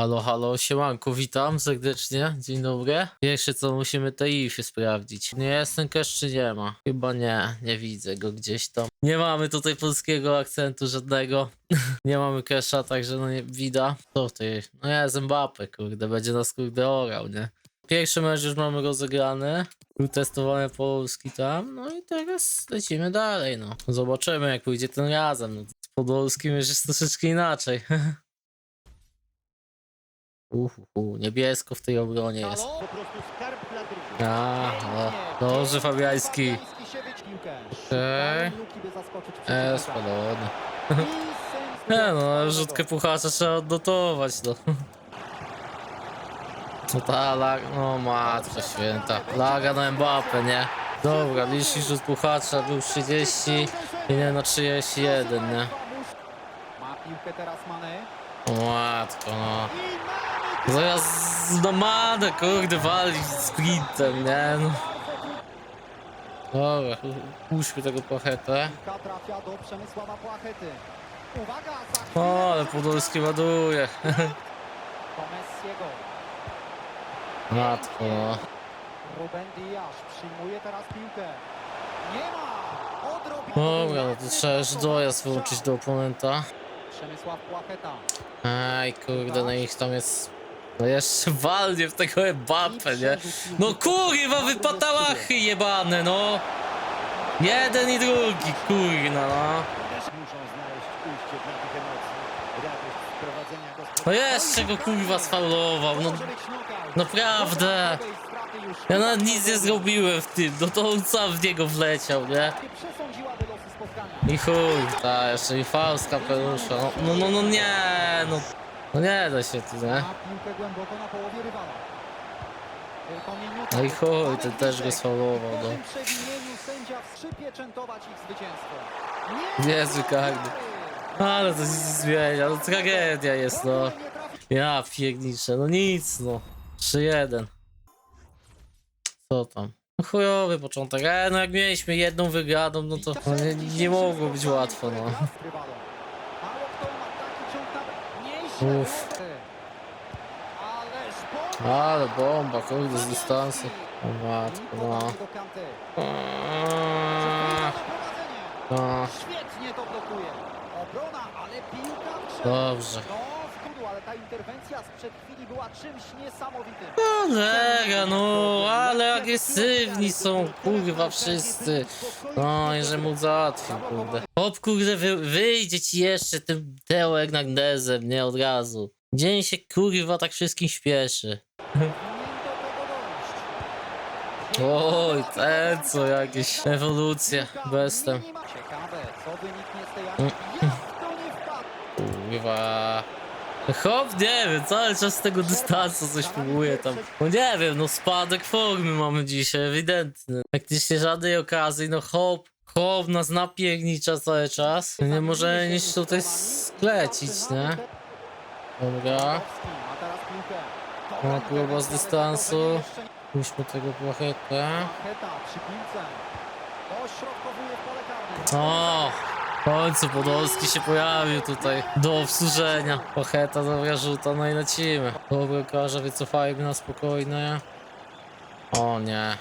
Halo, halo, siemanku, witam serdecznie, dzień dobry. Pierwsze co musimy te ify sprawdzić. Nie jest ten czy nie ma? Chyba nie, nie widzę go gdzieś tam. Nie mamy tutaj polskiego akcentu żadnego. nie mamy casha, także no nie widać. Co ty? No jest Mbappe, kurde, będzie nas kurde orał, nie? Pierwszy mecz już mamy rozegrany. Był testowany polski tam, no i teraz lecimy dalej, no. Zobaczymy jak pójdzie ten razem. No, z podolskim już jest troszeczkę inaczej. Uhu, niebiesko w tej obronie jest. Po prostu skarb dla drużyny. Dobrze Fabiański. Okej. E, Nie no, rzutkę puchacza trzeba odnotować, no. No ta lag... No matko święta. Laga na Mbappe, nie? Dobra, licznik rzut puchacza był 30 i nie na 31, nie? Ma piłkę teraz Mane. O matko, no. I mamy Zaraz no madę, kurde, wali sprintem, nie? No. Dobra, puśćmy tego pachetę. Piłka trafia do Przemysława Płachety. Uwaga, za chwilę O, ale Podolski ładuje. Matko, no. Ruben Dias przyjmuje teraz piłkę. Nie ma! Dobra, no to trzeba już dojazd wyłączyć do oponenta. Przemysław Płacheta. Aj, kurde, no ich tam jest... No jeszcze walnie w tego Mbappe, nie? No kurwa, wypatałachy jebane, no! Jeden i drugi, kurna, no. No jeszcze go kurwa sfaulował, no naprawdę. Ja nawet nic nie zrobiłem w tym, no to on sam w niego wleciał, nie? I chuj, ta, jeszcze i faul z kapelusza, no, no, no, no nie, no. No nie da się tu, nie? Ma piłkę głęboko na połowie rywala. Tylko minuta. No i chuj, Ale ten też go sfaulował, no. tym przewinieniu sędzia przypieczętować ich zwycięstwo. Nie Niezły karny. Ale to nie zmienia, no tragedia jest, no. Ja pierniczę, no nic, no. 3-1. Co tam? No chujowy początek, e, no jak mieliśmy jedną wygraną, no to no, nie, nie mogło być łatwo, no. Mało kto ma taki ciąg na- Nieźle. Uff. Ale bomba, kurde, z dystansu. O matko, no. Eee. No, Świetnie to blokuje. Dobrze. No, w kudu, ale ta interwencja sprzed chwili była czymś niesamowitym. Kolega, no, ale agresywni są, kurwa, wszyscy. No, jeżeli mu załatwił, kurde. Hop, kurde, wy, wyjdzie ci jeszcze tym Teo Hernandezem, nie od razu. Dzień się, kurwa, tak wszystkim śpieszy. Oj, ten co, jakieś ewolucje, bestem. Ciekawe, co wyniknie z tej Mm. akcji. Kurwa. Hop, nie wiem, cały czas z tego dystansu coś próbuje tam. No nie wiem, no spadek formy mamy dzisiaj, ewidentny. Praktycznie żadnej okazji, no hop, hop nas napiernicza cały czas. Nie możemy nic tutaj sklecić, nie? Dobra. No, próba z dystansu. Puśćmy tego plachetę. O! W końcu Podolski się pojawił tutaj do obsłużenia. Pocheta, dobra rzuta, no i lecimy. Dobra, karze, wycofajmy na spokojnie. O nie,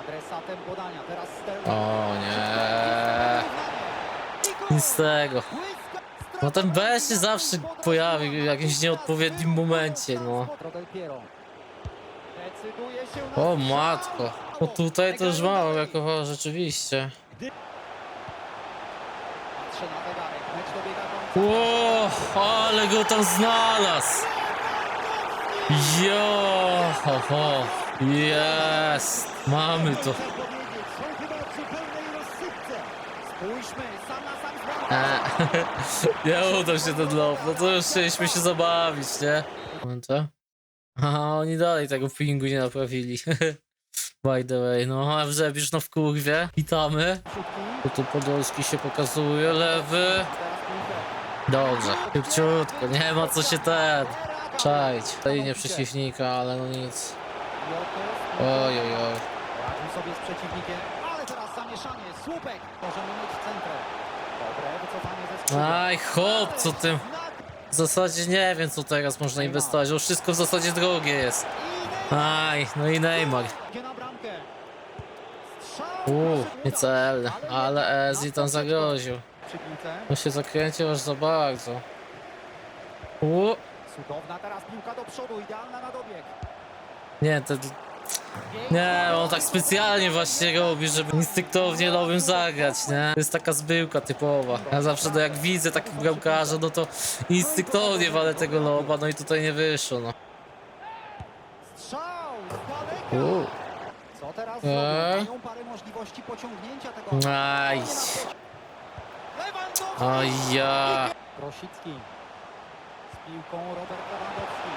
Adresatem podania. Teraz o nie. Nic z tego. No ten B się zawsze pojawi w jakimś nieodpowiednim momencie, no. O matko. No tutaj to już mało jako rzeczywiście. Patrzę na zegarek. Mecz dobiega końca. O, ale go tam znalazł. Jo, ho, ho. Jest. Mamy to. E, nie udał się ten lob. No to już chcieliśmy się zabawić, nie? Momencie. A oni dalej tego pingu nie naprawili. By the way, no a wrzebisz no w kurwie. Witamy. Tu Podolski się pokazuje, lewy. Dobrze, szybciutko, nie ma co się ten. Czaić. Linię przeciwnika, ale no nic. Oj, oj, oj. Sobie z przeciwnikiem, ale teraz zamieszanie. Słupek możemy mieć w centrze. Dobre wycofanie ze skrzydła. Aj, chłop, co ty? W zasadzie nie wiem, co teraz można inwestować, bo wszystko w zasadzie drogie jest. Aj, no i Neymar. Uuu, Proszę nie wybrać, ale Ezji tam zagroził. On się zakręcił aż za bardzo. Uuu, Cudowna teraz piłka do przodu, idealna na dobieg. nie, to... Nie, on tak specjalnie właśnie robi, żeby instynktownie nowym zagrać, nie? To jest taka zbyłka typowa. Ja zawsze, no jak widzę takich bramkarzy, no to instynktownie walę tego loba, no i tutaj nie wyszło, no. Strzał z daleka. Zrobią? Mają parę możliwości pociągnięcia tego. Aj. Lewandowski. Ja. Krosicki. Z piłką Robert Lewandowski.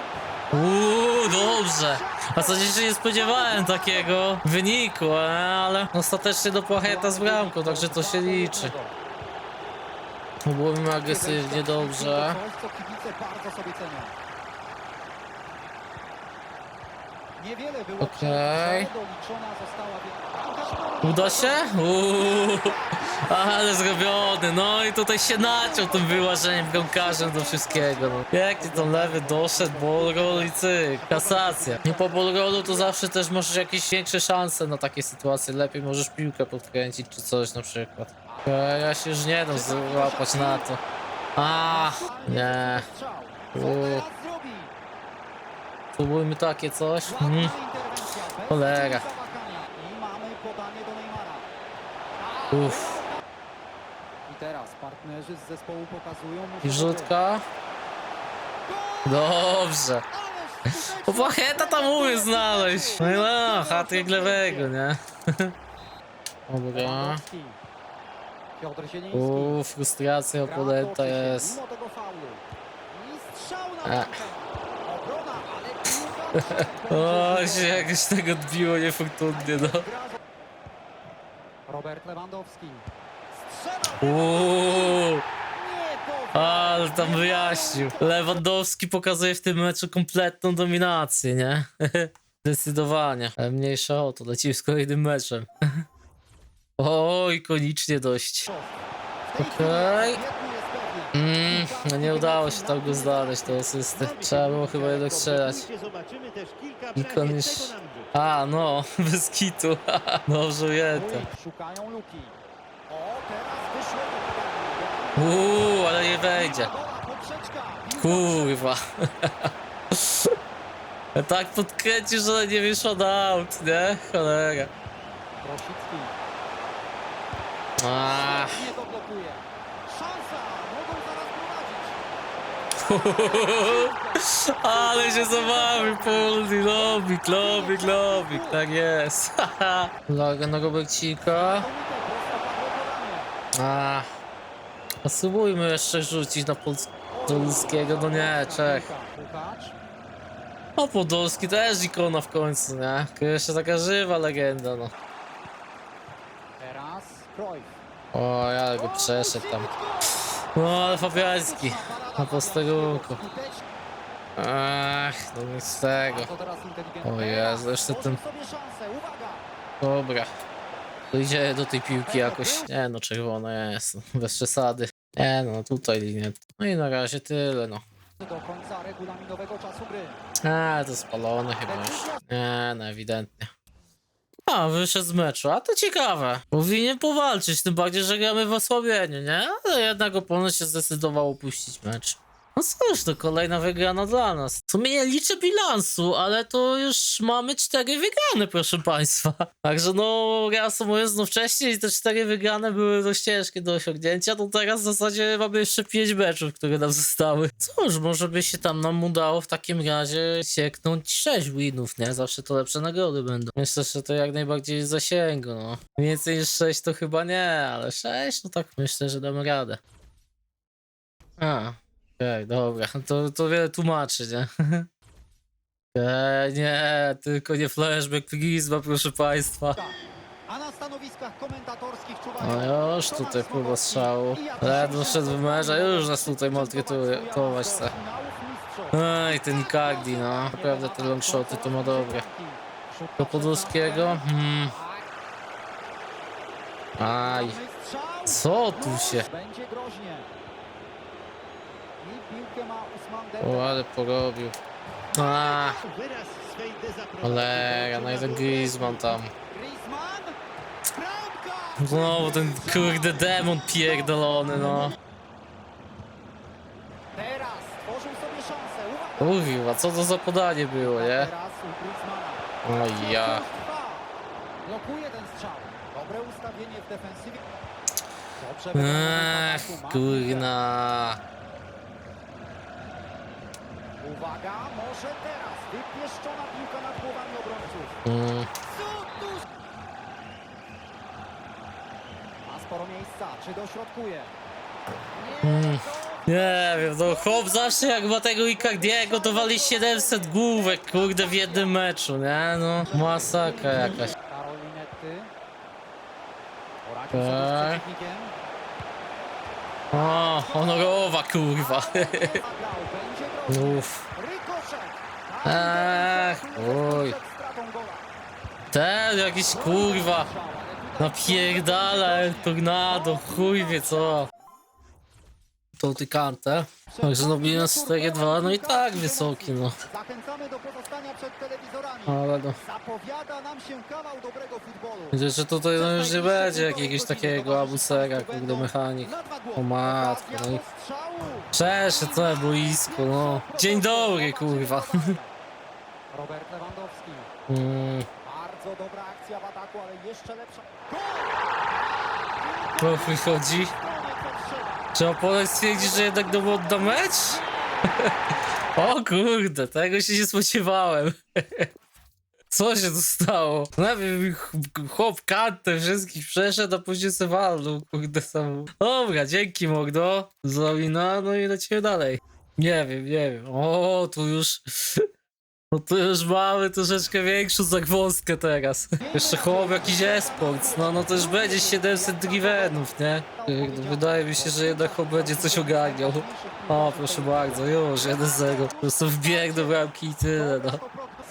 Uuu, dobrze. A co się nie spodziewałem takiego wyniku, e, ale ostatecznie do Płacheta z bramką, także to się liczy. Było mi agresywnie, dobrze. Coś, co kibice bardzo sobie cenią. Niewiele było Okej. przed, doliczona została wie- Uda się? Uuu, ale zrobiony. No i tutaj się naciął tym wyłażeniem bramkarzem do wszystkiego. No. Jak tam lewy doszedł, ball roll i cyk. Kasacja. Nie po ball rollu to zawsze też masz jakieś większe szanse na takie sytuacje. Lepiej możesz piłkę podkręcić czy coś na przykład. Ja, ja się już nie dam złapać na to. A, nie. Strzał. Co Uuu. teraz zrobi? Spróbujmy takie coś. Mm. Cholera. Uff. I teraz partnerzy z zespołu pokazują I rzutka. Dobrze. Bo Pacheta tam umie znaleźć. No i no, hatryk lewego, nie? Dobra. Uuu, frustracja się jest. Mimo O, się jakoś tego odbiło niefortunnie, no. Robert Lewandowski. Uuu, ale tam wyjaśnił. Lewandowski pokazuje w tym meczu kompletną dominację, nie? Zdecydowanie. Ale mniejsza o to, lecimy z kolejnym meczem. O, ikonicznie dość. Okej. Mm, no nie udało się tam go znaleźć, to asysty. Trzeba było chyba jednak strzelać. Zobaczymy też kilka Ikon bramek, już- czego nam życzy. A, no, bez kitu. Dobrze ujęte. Szukają luki. O, teraz wyszło to podanie. Uuu, ale nie wejdzie. Kurwa. tak podkręcił, że nie wyszło na aut, nie? Cholera. Krosicki. Ach. Nie to blokuje. Ale się zabawił, Poldi, lobik, lobik, lobik, tak jest. Laga na podanie. A, a spróbujmy jeszcze rzucić na Pols Polskiego, no nie, Czech. O, Podolski też ikona w końcu, nie? Jeszcze taka żywa legenda, no. Teraz Cruyff. O, ja go przeszedł tam. No, ale Fabiański na posterunku. Ach, no nic z tego. O Jezu, jeszcze ten... Dobra. To idzie do tej piłki jakoś. Nie no, czerwona jest, no, bez przesady. Nie no, tutaj linię. No i na razie tyle, no. Do końca regulaminowego czasu gry. A, to spalone chyba już. Nie, no ewidentnie. A, wyszedł z meczu, a to ciekawe. Powinien powalczyć, tym bardziej, że gramy w osłabieniu, nie? Ale jednak opponent się zdecydował opuścić mecz. No cóż, to kolejna wygrana dla nas. W sumie nie liczę bilansu, ale to już mamy cztery wygrane, proszę państwa. Także no, reasumując, no wcześniej te cztery wygrane były dość ciężkie do osiągnięcia, to teraz w zasadzie mamy jeszcze pięć meczów, które nam zostały. Cóż, może by się tam nam udało w takim razie sieknąć sześć winów, nie? Zawsze to lepsze nagrody będą. Myślę, że to jak najbardziej zasięgu, no. Więcej niż sześć to chyba nie, ale sześć, no tak myślę, że damy radę. A, okej, dobra, to, to wiele tłumaczy, nie? Okej, nie, tylko nie flashback Prisma, proszę państwa. A na stanowiskach komentatorskich czuwają No już tutaj próba strzału. Ledwo szedł w mecz, a już nas tutaj maltretuje, kołać chce. Ej, ten Icardi, no. Naprawdę te longshoty to ma dobre. Do Podolskiego? Hmm. Aj. Co tu się? Będzie groźnie. I piłkę ma Usman O, Dembele. ale porobił. A, Wyraz swej dezaprobaty cholera, no i ten Griezmann tam. Griezmann! Bramka! Znowu ten kurde demon pierdolony, no. Teraz sobie szansę. Uwaga! Co to za podanie było, nie? Teraz u Griezmana. O ja. Wciąż trwa. Blokuje ten strzał. Dobre ustawienie w defensywie. Dobrze Ech, kurna. Uwaga, może teraz wypieszczona piłka nad głowami obrońców. Mm, Co tu? Ma sporo miejsca. Czy dośrodkuje? Nie, Mm. Nie wiem, no chłop zawsze jak ma tego Icardiego to wali 700 główek, kurde, w jednym meczu, nie? No, masakra jakaś. Karolinety. Poradził sobie z Tak. przeciwnikiem. O, honorowa, kurwa. Zagrał. Uff. Ach, oj. Ten jakiś kurwa. Napierdala El Tornado, chuj wie co. Tą tykantę. Także no bilans 4-2, no i tak wysoki, no. Zachęcamy do pozostania przed telewizorami. Ale no. Zapowiada nam się kawał dobrego futbolu. Widzę, że tutaj no już nie będzie jakiegoś takiego abusera, kurde, mechanik. Dwa. O matko, no i-. Przeszedł całe boisko, no. Dzień dobry, kurwa. Robert Lewandowski. Mm, Bardzo dobra akcja w ataku, ale jeszcze lepsza. o chuj chodzi. Czy Opolek stwierdzi, że jednak do mecz? O kurde, tego się nie spodziewałem. Co się tu stało? Najpierw ch- chłop kantę wszystkich przeszedł, a później se walnął, kurde sam. Dobra, dzięki Mogdo, Zolina, no i lecimy dalej. Nie wiem, nie wiem. O, tu już... No tu już mamy troszeczkę większą zagwozdkę teraz. Jeszcze chłop jakiś esports, no, no to już będzie 700 drivenów, nie? Wydaje mi się, że jednak chłop będzie coś ogarniał. O, proszę bardzo, już, 1-0. Po prostu wbieg do bramki i tyle, no.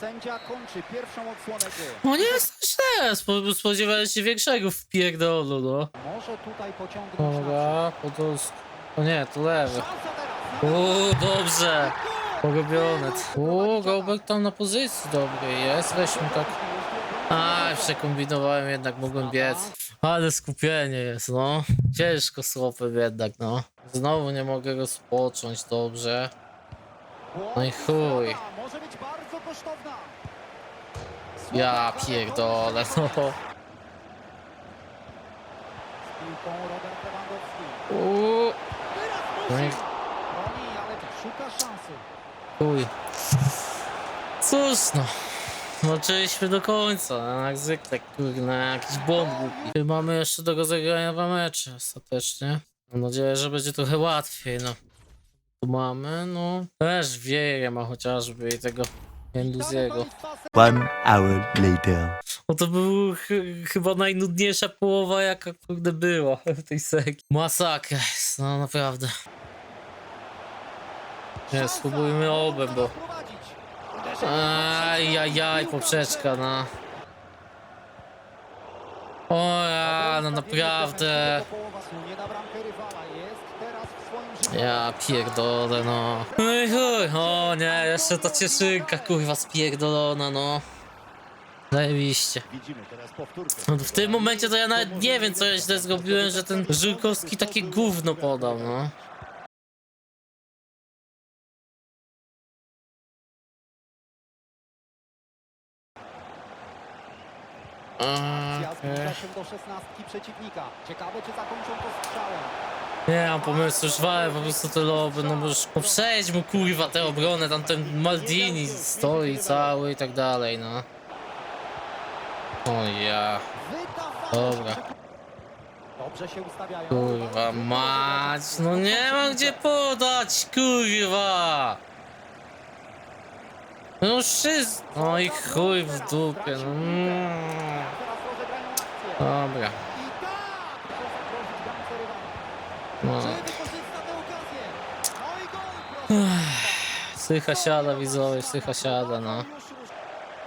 Sędzia kończy pierwszą odsłonę. No nie jest to źle, Spo- spodziewałem się większego wpierdolu, no. Może tutaj pociągnąć na Dobra, Podolsk. O nie, to lewy. Uuu, dobrze. Porobione. Uuu, Gobek tam na pozycji dobrej jest, weźmy tak. A, przekombinowałem, jednak mogłem biec. Ale skupienie jest, no. Ciężko z jednak, no. Znowu nie mogę rozpocząć dobrze. No i chuj. Ja pierdolę, no. Uuu, no i chuj. Cóż no. Walczyliśmy do końca, no, jak zwykle, kurna, jakiś błąd głupi. Mamy jeszcze do rozegrania dwa mecze ostatecznie. Mam nadzieję, że będzie trochę łatwiej, no. Tu mamy, no. Też wieje ma chociażby i tego Enduziego. Witamy państwa One hour later. No to był ch chyba najnudniejsza połowa, jaka kurde była w tej serii. Masakra jest, no naprawdę. Nie, spróbujmy obem, bo... Ajajaj, poprzeczka, no. O ja, no naprawdę. Ja pierdolę, no. No i chuj, o nie, jeszcze ta cieszynka, kurwa, spierdolona, no. Zajebiście. No w tym momencie to ja nawet nie wiem, co ja źle zrobiłem, że ten Żyrkowski takie gówno podał, no. Akcja Okej. zbliża się do szesnastki przeciwnika. Ciekawe, czy zakończą to strzałem. Nie mam pomysłu, walę po prostu te loby, no bo już no przejdź mu kurwa tę obronę, tam ten Maldini stoi cały i tak dalej, no. O ja. Dobra. Dobrze się ustawiają. kurwa mać, no nie mam gdzie podać, kurwa! No wszystko, no i chuj w dupie, no. Mm. Dobra, no. Sycha siada, widzowie, sycha siada, no.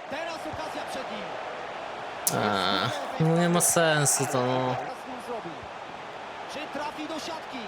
Teraz okazja przed nim. Eee, no nie ma sensu to, no. Teraz ją zrobi. Czy trafi do siatki?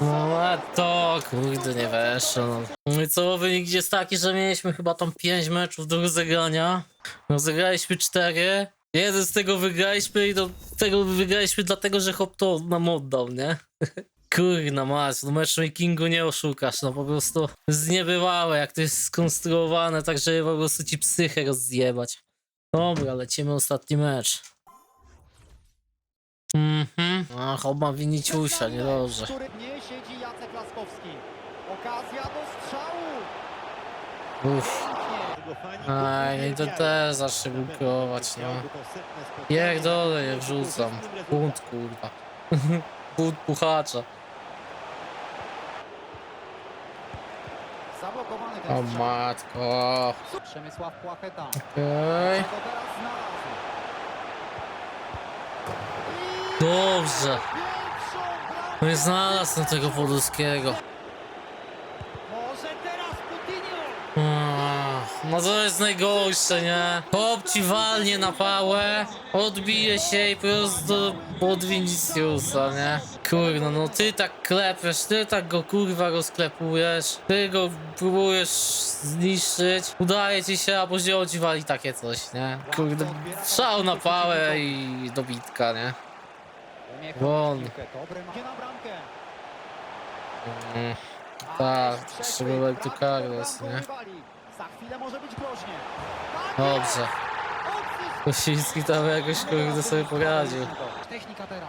No a to, kurde, nie weszło. No. No i co, wynik jest taki, że mieliśmy chyba tam 5 meczów do rozegrania. Rozegraliśmy 4. Jeden z tego wygraliśmy i do tego wygraliśmy dlatego, że hop to nam oddał, nie? Kurna mać, no matchmakingu nie oszukasz, no po prostu zniebywałe, jak to jest skonstruowane, tak żeby po prostu ci psychę rozjebać. Dobra, lecimy ostatni mecz. Mhm, a hop ma winiciusia, niedobrze. Który nie siedzi Jacek Laskowski. Okazja do strzału. Uff. Aj, nie to też zacznę blokować, nie? Pierdolę, je wrzucam. Bunt, kurwa. Bunt puchacza. Zablokowany O matko. Przemysław Płacheta. Okej. Czego teraz znalazł? Dobrze. No i znalazł na tego Podolskiego. No to jest najgorsze, nie? Hop ci walnie na pałę, odbije się i prosto pod Viniciusa, nie? Kurno, no ty tak klepiesz, ty tak go kurwa rozklepujesz, ty go próbujesz zniszczyć, udaje ci się, a później on ci wali takie coś, nie? Kurde, strzał na pałę i dobitka, nie? Won. Mm, tak, szczególnie tu Carlos, nie? rywali. Za chwilę może być groźnie. Tak Dobrze. Kosiński tam jakoś kurde sobie poradził. Technika teraz.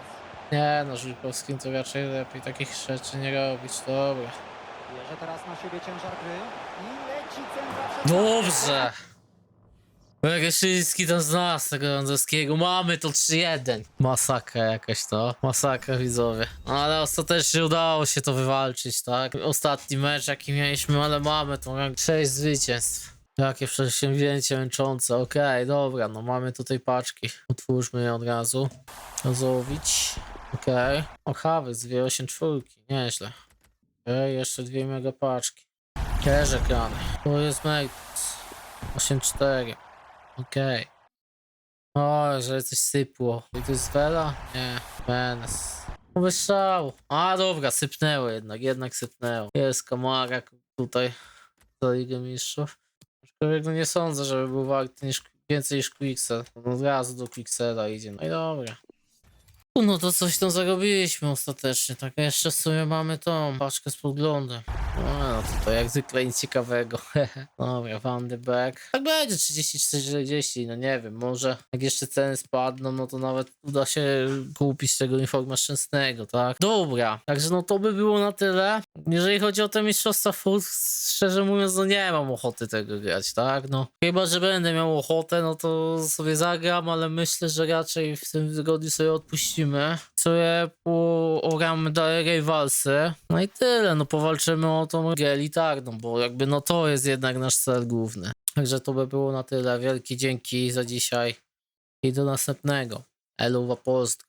Nie no, Żółkowskim to raczej lepiej takich rzeczy nie robić, dobra. Bierze teraz na siebie ciężar gry i leci centra Dobrze! Reszyński ten z nas, tego Lądowskiego. Mamy to 3-1. Masakra jakaś to. Masakra widzowie. Ale ostatecznie udało się to wywalczyć, tak? Ostatni mecz jaki mieliśmy, ale mamy to. 6 zwycięstw. Jakie przedsięwzięcie męczące. Okej, dobra, no mamy tutaj paczki. Otwórzmy je od razu. Rozowić. Okej. O, Hawy, 8 czwórki. Nieźle. Okej, jeszcze dwie mega paczki. Też ekrany. To jest Matrix. 8-4. Okej. O, że coś sypło. I to jest Vela? Nie. Menes. Wystrzał. A dobra, sypnęło jednak. Jednak sypnęło. Jest Kamara tutaj za Ligę Mistrzów. Aczkolwiek no nie sądzę, żeby był warty niż, więcej niż Quicksel. Od razu do Quicksela idzie. No i dobra. No to coś tam zarobiliśmy ostatecznie. Tak jeszcze w sumie mamy tą paczkę z podglądem. No, no to, to jak zwykle nic ciekawego. Dobra, Van de Beek. Tak będzie 34-40, no nie wiem, może jak jeszcze ceny spadną, no to nawet uda się kupić tego informa szczęsnego, tak? Dobra, także no to by było na tyle. Jeżeli chodzi o te mistrzostwa Foot, szczerze mówiąc, no nie mam ochoty tego grać, tak? No chyba, że będę miał ochotę, no to sobie zagram, ale myślę, że raczej w tym tygodniu sobie odpuścimy. Sobie pogramy dalej rywalsy. No i tyle, no powalczymy o tą elitarną, bo jakby no to jest jednak nasz cel główny. Także to by było na tyle. Wielkie dzięki za dzisiaj i do następnego. Eluwa Polska.